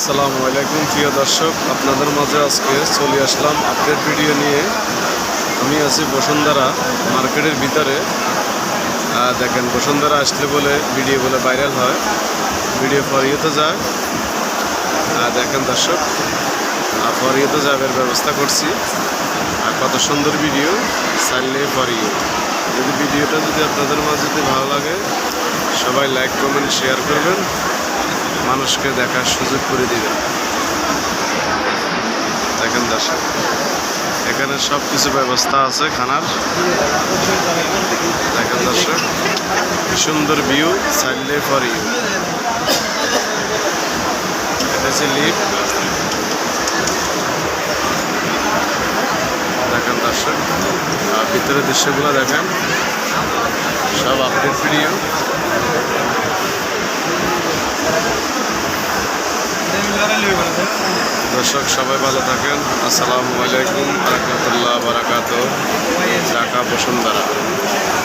আসসালামু আলাইকুম, প্রিয় দর্শক। আপনাদের মাঝে আজকে চলে আসলাম আপডেট ভিডিও নিয়ে। আমি আছি বসুন্ধরা মার্কেটের ভিতরে। দেখেন, বসুন্ধরা আসলে বলে ভিডিও বলে ভাইরাল হয়। ভিডিও ফরিয়ে তো যায় দেখেন দর্শক আর ফরিয়ে তো যাবের ব্যবস্থা করছি। আর কত সুন্দর ভিডিও চাইলে ফরিয়ে যদি ভিডিওটা যদি আপনাদের মাঝে যদি ভালো লাগে, সবাই লাইক কমেন্ট শেয়ার করবেন। মানুষকে দেখার সুযোগ করে দিবেন দেখেন দর্শক, এখানে সব কিছু ব্যবস্থা আছে খানার। দেখেন দর্শক সুন্দর ভিউ চাইলে ফর ইউ এটা হচ্ছে লিফট দেখেন দর্শক ভিতরে দৃশ্যগুলো দেখেন। সব আপডেট ভিডিও দর্শক সবাই ভালো থাকেন। আসসালামু আলাইকুম রহমতুল্লাহ বারাকাত ঢাকা বসুন্ধরা।